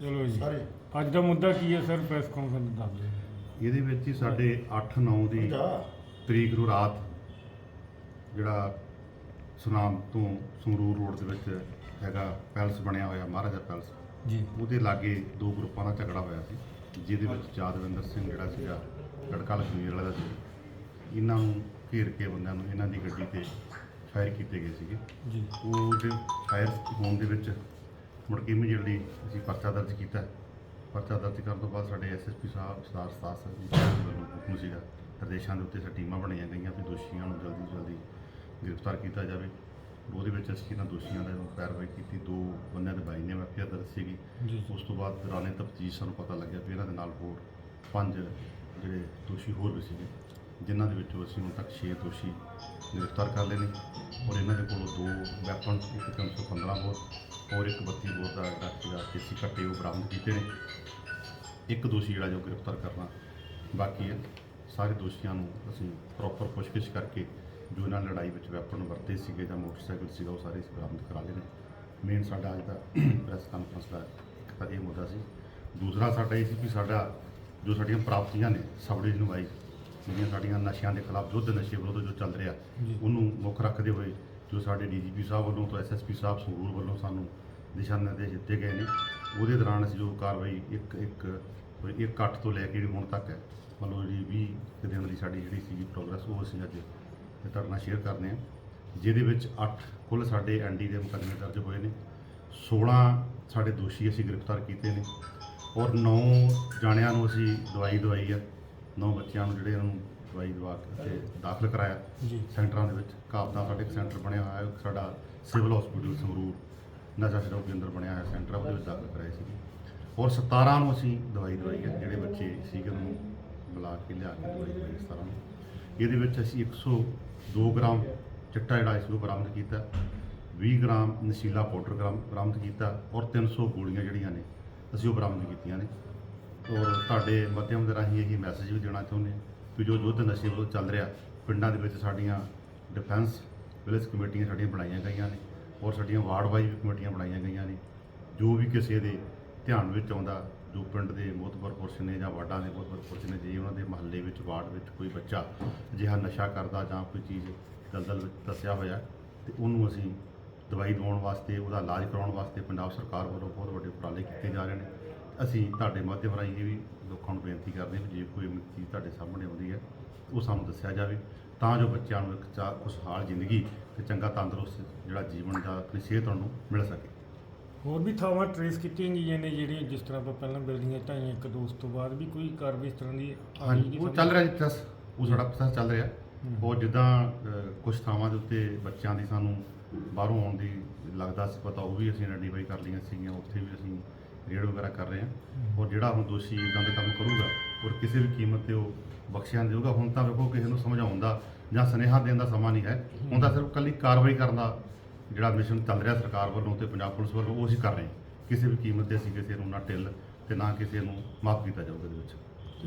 ਚਲੋ ਜੀ। ਸਾਰੇ। ਅੱਜ ਦਾ ਮੁੱਦਾ ਕੀ ਹੈ ਸਰ? ਪ੍ਰੈਸ ਕਾਨਫਰੰਸ ਦੱਸ ਦਿਓ। ਇਹਦੇ ਵਿੱਚ ਹੀ ਸਾਡੇ 8-9 ਦੀ ਜਾ ਤਰੀਕ ਨੂੰ ਰਾਤ ਜਿਹੜਾ ਸੁਨਾਮ ਤੋਂ ਸੰਗਰੂਰ ਰੋਡ ਦੇ ਵਿੱਚ ਹੈਗਾ ਪੈਲਸ ਬਣਿਆ ਹੋਇਆ ਮਹਾਰਾਜਾ ਪੈਲਸ। ਜੀ। ਉਹਦੇ ਲਾਗੇ ਦੋ ਗਰੁੱਪਾਂ ਦਾ ਝਗੜਾ ਹੋਇਆ ਸੀ ਜਿਹਦੇ ਵਿੱਚ ਯਾਦਵਿੰਦਰ ਸਿੰਘ ਜਿਹੜਾ ਸੀਗਾ ਲੜਕਾ ਲਖਮੀਰ ਵਾਲਾ ਦਾ ਸੀ। ਇਹਨਾਂ ਨੂੰ ਘੇਰ ਕੇ ਬੰਦਿਆਂ ਨੂੰ ਇਹਨਾਂ ਦੀ ਗੱਡੀ ਤੇ ਫਾਇਰ ਕੀਤੇ ਗਏ ਸੀਗੇ। ਜੀ। ਉਹ ਦੇ ਫਾਇਰ ਹੋਣ ਦੇ ਵਿੱਚ ਮੁੜ ਕੇ ਇਮੀਡੀਏਟਲੀ ਅਸੀਂ ਪਰਚਾ ਦਰਜ ਕੀਤਾ। ਪਰਚਾ ਦਰਜ ਕਰਨ ਤੋਂ ਬਾਅਦ ਸਾਡੇ ਐਸਐਸਪੀ ਸਾਹਿਬ ਸਰਦਾਰ ਸਤਾਰ ਸਿੰਘ ਜੀ ਵੱਲੋਂ ਹੁਕਮ ਸੀਗਾ ਨਿਰਦੇਸ਼ਾਂ ਦੇ ਉੱਤੇ ਸਾ ਟੀਮਾਂ ਬਣਾਈਆਂ ਗਈਆਂ ਵੀ ਦੋਸ਼ੀਆਂ ਨੂੰ ਜਲਦੀ ਤੋਂ ਜਲਦੀ ਗ੍ਰਿਫਤਾਰ ਕੀਤਾ ਜਾਵੇ। ਉਹਦੇ ਵਿੱਚ ਅਸੀਂ ਇਹਨਾਂ ਦੋਸ਼ੀਆਂ ਦਾ ਕਾਰਵਾਈ ਕੀਤੀ। ਦੋ ਬੰਦਿਆਂ ਦੇ ਬਾਈ ਨੇ ਵਾਕਿਆ ਦਰਜ ਸੀਗੀ। ਉਸ ਤੋਂ ਬਾਅਦ ਦੌਰਾਨੇ ਤਫਤੀਸ਼ ਸਾਨੂੰ ਪਤਾ ਲੱਗਿਆ ਵੀ ਇਹਨਾਂ ਦੇ ਨਾਲ ਹੋਰ ਪੰਜ ਜਿਹੜੇ ਦੋਸ਼ੀ ਹੋਰ ਵੀ ਸੀਗੇ ਜਿਨ੍ਹਾਂ ਦੇ ਵਿੱਚੋਂ ਅਸੀਂ ਹੁਣ ਤੱਕ 6 ਦੋਸ਼ੀ ਗ੍ਰਿਫਤਾਰ ਕਰ ਲਏ ਨੇ ਔਰ ਇਹਨਾਂ ਦੇ ਕੋਲੋਂ ਦੋ ਵੈਪਨ ਇੱਕ 315 ਔਰ ਇੱਕ 32 ਬੋਰ ਦਾ ਜਿਹੜਾ ਸੀਗਾ ਦੇਸੀ ਕੱਟੇ ਉਹ ਬਰਾਮਦ ਕੀਤੇ ਨੇ। ਇੱਕ ਦੋਸ਼ੀ ਜਿਹੜਾ ਜੋ ਗ੍ਰਿਫਤਾਰ ਕਰਨਾ ਬਾਕੀ ਹੈ ਸਾਰੇ ਦੋਸ਼ੀਆਂ ਨੂੰ ਅਸੀਂ ਪ੍ਰੋਪਰ ਪੁੱਛਗਿੱਛ ਕਰਕੇ ਜੋ ਇਹਨਾਂ ਨੇ ਲੜਾਈ ਵਿੱਚ ਵੈਪਨ ਵਰਤੇ ਸੀਗੇ ਜਾਂ ਮੋਟਰਸਾਈਕਲ ਸੀਗਾ ਉਹ ਸਾਰੇ ਬਰਾਮਦ ਕਰਾ ਲਏ ਨੇ। ਮੇਨ ਸਾਡਾ ਅੱਜ ਦਾ ਪ੍ਰੈਸ ਕਾਨਫਰੰਸ ਦਾ ਇੱਕ ਤਾਂ ਇਹ ਮੁੱਦਾ ਸੀ। ਦੂਸਰਾ ਸਾਡਾ ਇਹ ਸੀ ਵੀ ਸਾਡਾ ਜੋ ਸਾਡੀਆਂ ਪ੍ਰਾਪਤੀਆਂ ਨੇ ਸਬੜੀ ਨਿਭਾਈ ਜਿਹੜੀਆਂ ਸਾਡੀਆਂ ਨਸ਼ਿਆਂ ਦੇ ਖਿਲਾਫ ਯੁੱਧ ਨਸ਼ੇ ਵਿਰੁੱਧ ਜੋ ਚੱਲ ਰਿਹਾ। ਉਹਨੂੰ ਮੁੱਖ ਰੱਖਦੇ ਹੋਏ ਜੋ ਸਾਡੇ ਡੀਜੀਪੀ ਸਾਹਿਬ ਵੱਲੋਂ ਤੋਂ ਐਸਐਸਪੀ ਸਾਹਿਬ ਸੰਗਰੂਰ ਵੱਲੋਂ ਸਾਨੂੰ ਦਿਸ਼ਾ ਨਿਰਦੇਸ਼ ਦਿੱਤੇ ਗਏ ਨੇ, ਉਹਦੇ ਦੌਰਾਨ ਅਸੀਂ ਜੋ ਕਾਰਵਾਈ ਇੱਕ ਇੱਕ ਇੱਕ ਅੱਠ ਤੋਂ ਲੈ ਕੇ ਹੁਣ ਤੱਕ ਹੈ, ਮਤਲਬ ਜਿਹੜੀ 20 ਦਿਨ ਦੀ ਸਾਡੀ ਜਿਹੜੀ ਸੀਗੀ ਪ੍ਰੋਗਰੈਸ, ਉਹ ਅਸੀਂ ਅੱਜ ਤੁਹਾਡੇ ਨਾਲ ਸ਼ੇਅਰ ਕਰਦੇ ਹਾਂ, ਜਿਹਦੇ ਵਿੱਚ 8 ਕੁੱਲ ਸਾਡੇ ਐਨਡੀ ਦੇ ਮੁਕੱਦਮੇ ਦਰਜ ਹੋਏ ਨੇ 16 ਸਾਡੇ ਦੋਸ਼ੀ ਅਸੀਂ ਗ੍ਰਿਫਤਾਰ ਕੀਤੇ ਨੇ ਔਰ 9 ਜਾਣਿਆਂ ਨੂੰ ਅਸੀਂ ਦਵਾਈ ਦਵਾਈ ਆ 9 ਬੱਚਿਆਂ ਨੂੰ ਜਿਹੜੇ ਇਹਨਾਂ ਨੂੰ ਦਵਾਈ ਦਵਾ ਕੇ ਤੇ ਦਾਖਲ ਕਰਾਇਆ। ਜੀ। ਸੈਂਟਰਾਂ ਦੇ ਵਿੱਚ। ਕਾਬ ਦਾ ਸਾਡੇ ਇੱਕ ਸੈਂਟਰ ਬਣਿਆ ਹੋਇਆ ਹੈ ਸਾਡਾ ਸਿਵਲ ਹਸਪੀਟਲ ਸੰਗਰੂਰ ਨਸ਼ਾ ਛਡਾਊ ਕੇਂਦਰ ਬਣਿਆ ਹੋਇਆ ਸੈਂਟਰ ਉਹਦੇ ਵਿੱਚ ਦਾਖਲ ਕਰਾਏ ਸੀ। ਔਰ 17 ਨੂੰ ਅਸੀਂ ਦਵਾਈ ਦਵਾਈ ਹੈ ਜਿਹੜੇ ਬੱਚੇ ਸੀਗੇ ਉਹਨਾਂ ਨੂੰ ਬੁਲਾ ਕੇ ਲਿਆ ਕੇ ਦਵਾਈ ਦਵਾਈ 17 ਨੂੰ। ਇਹਦੇ ਵਿੱਚ ਅਸੀਂ 102 ਗ੍ਰਾਮ ਚਿੱਟਾ ਜਿਹੜਾ ਇਸ ਨੂੰ ਬਰਾਮਦ ਕੀਤਾ 20 ਗ੍ਰਾਮ ਨਸ਼ੀਲਾ ਪਾਊਡਰ ਗ੍ਰਾਮ ਬਰਾਮਦ ਕੀਤਾ ਔਰ 300 ਗੋਲੀਆਂ ਜਿਹੜੀਆਂ ਨੇ ਅਸੀਂ ਉਹ ਬਰਾਮਦ ਕੀਤੀਆਂ ਨੇ। ਔਰ ਤੁਹਾਡੇ ਮਾਧਿਅਮ ਦੇ ਰਾਹੀਂ ਇਹ ਮੈਸੇਜ ਵੀ ਦੇਣਾ ਚਾਹੁੰਦੇ ਹਾਂ। ਵੀ ਜੋ ਯੁੱਧ ਨਸ਼ੇ ਵੱਲੋਂ ਚੱਲ ਰਿਹਾ, ਪਿੰਡਾਂ ਦੇ ਵਿੱਚ ਸਾਡੀਆਂ ਡਿਫੈਂਸ ਵਿਲੇਜ ਕਮੇਟੀਆਂ ਸਾਡੀਆਂ ਬਣਾਈਆਂ ਗਈਆਂ ਨੇ ਔਰ ਸਾਡੀਆਂ ਵਾਰਡ ਵਾਈਜ਼ ਵੀ ਕਮੇਟੀਆਂ ਬਣਾਈਆਂ ਗਈਆਂ ਨੇ। ਜੋ ਵੀ ਕਿਸੇ ਦੇ ਧਿਆਨ ਵਿੱਚ ਆਉਂਦਾ, ਜੋ ਪਿੰਡ ਦੇ ਮੋਤਬਰ ਪੁਰਸ਼ ਨੇ ਜਾਂ ਵਾਰਡਾਂ ਦੇ ਮੋਤਬਰ ਪੁਰਸ਼ ਨੇ, ਜੇ ਉਹਨਾਂ ਦੇ ਮਹੱਲੇ ਵਿੱਚ, ਵਾਰਡ ਵਿੱਚ ਕੋਈ ਬੱਚਾ ਅਜਿਹਾ ਨਸ਼ਾ ਕਰਦਾ ਜਾਂ ਕੋਈ ਚੀਜ਼ ਦਲਦਲ ਵਿੱਚ ਦੱਸਿਆ ਹੋਇਆ ਤੇ ਉਹਨੂੰ ਅਸੀਂ ਦਵਾਈ ਦਿਵਾਉਣ ਵਾਸਤੇ, ਉਹਦਾ ਇਲਾਜ ਕਰਾਉਣ ਵਾਸਤੇ ਪੰਜਾਬ ਸਰਕਾਰ ਵੱਲੋਂ ਬਹੁਤ ਵੱਡੇ ਉਪਰਾਲੇ ਕੀਤੇ ਜਾ ਰਹੇ ਨੇ। ਅਸੀਂ ਤੁਹਾਡੇ ਮਾਧਿਅਮ ਰਾਹੀਂ ਇਹ ਵੀ ਲੋਕਾਂ ਨੂੰ ਬੇਨਤੀ ਕਰਦੇ ਹਾਂ ਵੀ ਜੇ ਕੋਈ ਚੀਜ਼ ਤੁਹਾਡੇ ਸਾਹਮਣੇ ਆਉਂਦੀ ਹੈ ਉਹ ਸਾਨੂੰ ਦੱਸਿਆ ਜਾਵੇ ਤਾਂ ਜੋ ਬੱਚਿਆਂ ਨੂੰ ਇੱਕ ਚਾ ਖੁਸ਼ਹਾਲ ਜ਼ਿੰਦਗੀ ਤੇ ਚੰਗਾ ਤੰਦਰੁਸਤ ਜਿਹੜਾ ਜੀਵਨ ਦਾ ਆਪਣੀ ਸਿਹਤ ਨੂੰ ਮਿਲ ਸਕੇ ਹੋਰ ਵੀ ਥਾਵਾਂ ਟਰੇਸ ਕੀਤੀਆਂ ਗਈਆਂ ਨੇ ਜਿਹੜੀਆਂ ਜਿਸ ਤਰ੍ਹਾਂ ਆਪਾਂ ਪਹਿਲਾਂ ਬਿਲਡਿੰਗਾਂ ਢਾਈਆਂ ਇੱਕ ਦੋ ਉਸ ਤੋਂ ਬਾਅਦ ਵੀ ਕੋਈ ਕਾਰਵਾਈ ਇਸ ਤਰ੍ਹਾਂ ਦੀ ਆਈ ਹਾਂਜੀ ਉਹ? ਚੱਲ ਰਿਹਾ ਜੀ ਪ੍ਰੋਸੈਸ ਉਹ ਸਾਡਾ ਪ੍ਰੋਸੈਸ ਚੱਲ ਰਿਹਾ ਹੂੰ। ਉਹ ਜਿੱਦਾਂ ਕੁਝ ਥਾਵਾਂ ਦੇ ਉੱਤੇ ਬੱਚਿਆਂ ਦੀ ਸਾਨੂੰ ਬਾਹਰੋਂ ਆਉਣ ਦੀ ਲੱਗਦਾ ਸੀ ਪਤਾ ਉਹ ਵੀ ਅਸੀਂ ਆਈਡੈਂਟੀਫਾਈ ਕਰ ਲਈਆਂ ਸੀਗੀਆਂ ਉੱਥੇ ਵੀ ਅਸੀਂ ਰੇਡ ਵਗੈਰਾ ਕਰ ਰਹੇ ਹਾਂ ਔਰ ਜਿਹੜਾ ਹੁਣ ਦੋਸ਼ੀ ਇਦਾਂ ਦੇ ਕੰਮ ਕਰੂਗਾ ਔਰ ਕਿਸੇ ਵੀ ਕੀਮਤ ਤੇ ਉਹ ਬਖਸ਼ਿਆ ਨਹੀਂ ਜਾਊਗਾ, ਹੁਣ ਤਾਂ ਵੇਖੋ ਕਿਸੇ ਨੂੰ ਸਮਝਾਉਣ ਦਾ ਜਾਂ ਸੁਨੇਹਾ ਦੇਣ ਦਾ ਸਮਾਂ ਨਹੀਂ ਹੈ। ਹੁਣ ਤਾਂ ਸਿਰਫ ਕੱਲੀ ਕਾਰਵਾਈ ਕਰਨ ਦਾ ਜਿਹੜਾ ਮਿਸ਼ਨ ਚੱਲ ਰਿਹਾ ਸਰਕਾਰ ਵੱਲੋਂ ਤੇ ਪੰਜਾਬ ਪੁਲਿਸ ਵੱਲੋਂ, ਉਹ ਅਸੀਂ ਕਰ ਰਹੇ ਹਾਂ ਕਿਸੇ ਵੀ ਕੀਮਤ ਤੇ ਅਸੀਂ ਕਿਸੇ ਨੂੰ ਨਾ ਢਿੱਲ ਤੇ ਨਾ ਕਿਸੇ ਨੂੰ ਮਾਫ ਕੀਤਾ ਜਾਊਗਾ ਇਹਦੇ ਵਿੱਚ।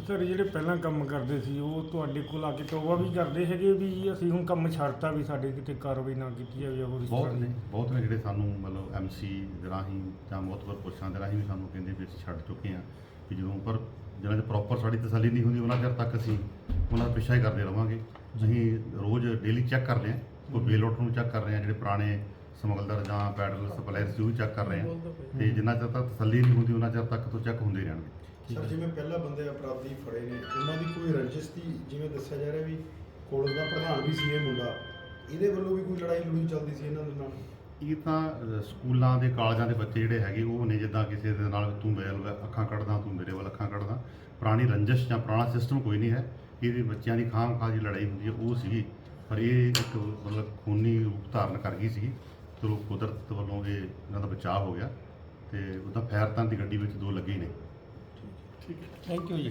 ਸਰ ਜਿਹੜੇ ਪਹਿਲਾਂ ਕੰਮ ਕਰਦੇ ਸੀ ਉਹ ਤੁਹਾਡੇ ਕੋਲ ਆ ਕੇ ਤੋਬਾ ਵੀ ਕਰਦੇ ਹੈਗੇ ਵੀ ਅਸੀਂ ਹੁਣ ਕੰਮ ਛੱਡਤਾ ਵੀ ਸਾਡੇ ਕਿਤੇ ਕਾਰਵਾਈ ਨਾ ਕੀਤੀ ਜਾਵੇ ਹੋਰ ਇਸ ਬਹੁਤ ਤਰ੍ਹਾਂ ਨੇ ਦੀ? ਬਹੁਤ ਨੇ ਜਿਹੜੇ ਸਾਨੂੰ ਮਤਲਬ ਐਮਸੀ ਰਾਹੀਂ ਜਾਂ ਮੋਤਬਰ ਪੁਰਸ਼ਾਂ ਦੇ ਰਾਹੀਂ ਵੀ ਸਾਨੂੰ ਕਹਿੰਦੇ ਵੀ ਅਸੀਂ ਛੱਡ ਚੁੱਕੇ ਹਾਂ ਕਿ ਜਦੋਂ ਪਰ ਜਿਹਨਾਂ ਦੇ ਪ੍ਰੋਪਰ ਸਾਡੀ ਤਸੱਲੀ ਨਹੀਂ ਹੁੰਦੀ ਉਹਨਾਂ ਚਿਰ ਤੱਕ ਅਸੀਂ ਉਹਨਾਂ ਦਾ ਪਿੱਛਾ ਹੀ ਕਰਦੇ ਰਵਾਂਗੇ। ਅਸੀਂ ਰੋਜ਼ ਡੇਲੀ ਚੈੱਕ ਕਰਦੇ ਹਾਂ ਕੋਈ ਬੇਲ ਆਊਟ ਨੂੰ ਚੈੱਕ ਕਰ ਰਹੇ ਹਾਂ ਜਿਹੜੇ ਪੁਰਾਣੇ ਸਮਗਲਰ ਜਾਂ ਪੈਡਲ ਸਪਲਾਇਰ ਸੀ ਉਹ ਵੀ ਚੈੱਕ ਕਰ ਰਹੇ ਹਾਂ। ਤੇ ਜਿੰਨਾ ਚਿਰ ਤੱਕ ਤਸੱਲੀ ਨਹੀਂ ਹੁੰਦੀ ਉਹਨਾਂ ਚਿਰ ਤੱਕ ਤੋਂ ਚੈੱਕ ਹੁੰਦੇ ਰਹਿਣਗੇ। ਸਰ ਜਿਵੇਂ ਪਹਿਲਾਂ ਬੰਦੇ ਅਪਰਾਧੀ ਫੜੇ ਨੇ ਉਹਨਾਂ ਦੀ ਕੋਈ ਰੰਜਿਸ਼ ਦੀ ਜਿਵੇਂ ਦੱਸਿਆ ਜਾ ਰਿਹਾ ਵੀ ਕੋਲਜ ਦਾ ਪ੍ਰਧਾਨ ਵੀ ਸੀ ਇਹ ਮੁੰਡਾ ਇਹਦੇ ਵੱਲੋਂ ਵੀ ਕੋਈ ਲੜਾਈ ਲੜੂਈ ਚੱਲਦੀ ਸੀ ਇਹਨਾਂ ਦੇ ਨਾਲ? ਇਹ ਤਾਂ ਅ, ਸਕੂਲਾਂ ਦੇ ਕਾਲਜਾਂ ਦੇ ਬੱਚੇ ਜਿਹੜੇ ਹੈਗੇ ਉਹ ਨੇ ਜਿੱਦਾਂ ਕਿਸੇ ਦੇ ਨਾਲ ਤੂੰ ਮੇਰੇ ਵੱਲ ਅੱਖਾਂ ਕੱਢਦਾ ਤੂੰ ਮੇਰੇ ਵੱਲ ਅੱਖਾਂ ਕੱਢਦਾ। ਪੁਰਾਣੀ ਰੰਜਿਸ਼ ਜਾਂ ਪੁਰਾਣਾ ਸਿਸਟਮ ਕੋਈ ਨਹੀਂ ਹੈ। ਇਹਦੇ ਬੱਚਿਆਂ ਦੀ ਖਾਮ ਖਾ ਦੀ ਲੜਾਈ ਹੁੰਦੀ ਹੈ ਉਹ ਸੀਗੀ। ਪਰ ਇਹ ਇੱਕ ਮਤਲਬ ਖੂਨੀ ਰੂਪ ਧਾਰਨ ਕਰ ਗਈ ਸੀ ਚਲੋ ਕੁਦਰਤ ਵੱਲੋਂ ਇਹ ਇਹਨਾਂ ਦਾ ਬਚਾਅ ਹੋ ਗਿਆ ਤੇ ਉਹਦਾ ਫੈਰ ਤਾਂ ਦੀ ਗੱਡੀ ਵਿੱਚ ਦੋ ਲੱਗੇ ਹੀ ਨੇ। ਥੈਂਕ ਯੂ ਜੀ